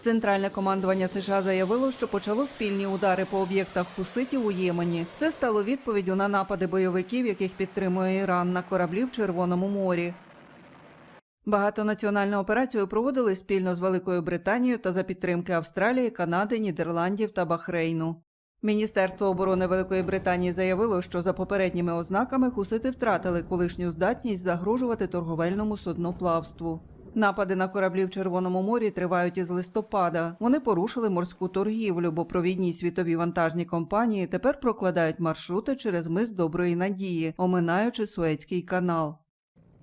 Центральне командування США заявило, що почало спільні удари по об'єктах хуситів у Ємені. Це стало відповіддю на напади бойовиків, яких підтримує Іран на кораблі в Червоному морі. Багатонаціональну операцію проводили спільно з Великою Британією та за підтримки Австралії, Канади, Нідерландів та Бахрейну. Міністерство оборони Великої Британії заявило, що за попередніми ознаками хусити втратили колишню здатність загрожувати торговельному судноплавству. Напади на кораблі в Червоному морі тривають із листопада. Вони порушили морську торгівлю, бо провідні світові вантажні компанії тепер прокладають маршрути через мис Доброї Надії, оминаючи Суецький канал.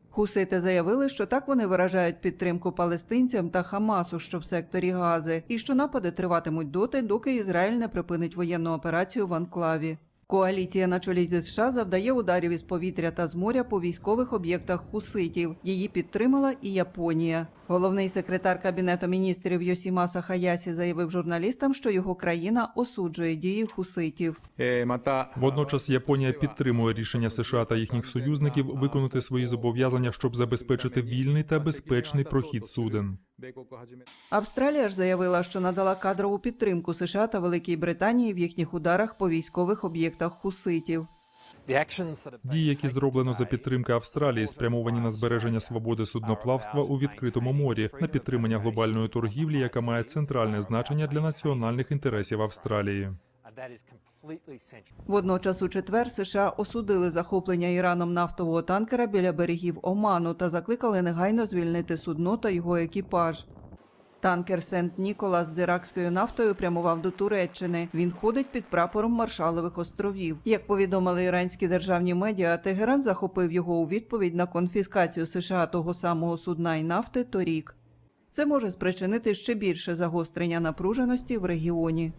Хусити заявили, що так вони виражають підтримку палестинцям та Хамасу, що в секторі Гази, і що напади триватимуть доти, доки Ізраїль не припинить воєнну операцію в Анклаві. Коаліція на чолі зі США завдає ударів із повітря та з моря по військових об'єктах хуситів. Її підтримала і Японія. Головний секретар кабінету міністрів Йосімаса Хаясі заявив журналістам, що його країна осуджує дії хуситів. Е, водночас Японія підтримує рішення США та їхніх союзників виконати свої зобов'язання, щоб забезпечити вільний та безпечний прохід суден. Австралія ж заявила, що надала кадрову підтримку США та Великій Британії в їхніх ударах по військових об'єктах хуситів. Дії, які зроблено за підтримки Австралії, спрямовані на збереження свободи судноплавства у відкритому морі, на підтримання глобальної торгівлі, яка має центральне значення для національних інтересів Австралії. Водночас у четвер США осудили захоплення Іраном нафтового танкера біля берегів Оману та закликали негайно звільнити судно та його екіпаж. Танкер Сент Ніколас з іракською нафтою прямував до Туреччини. Він ходить під прапором Маршалових островів. Як повідомили іранські державні медіа, Тегеран захопив його у відповідь на конфіскацію США того самого судна і нафти торік. Це може спричинити ще більше загострення напруженості в регіоні.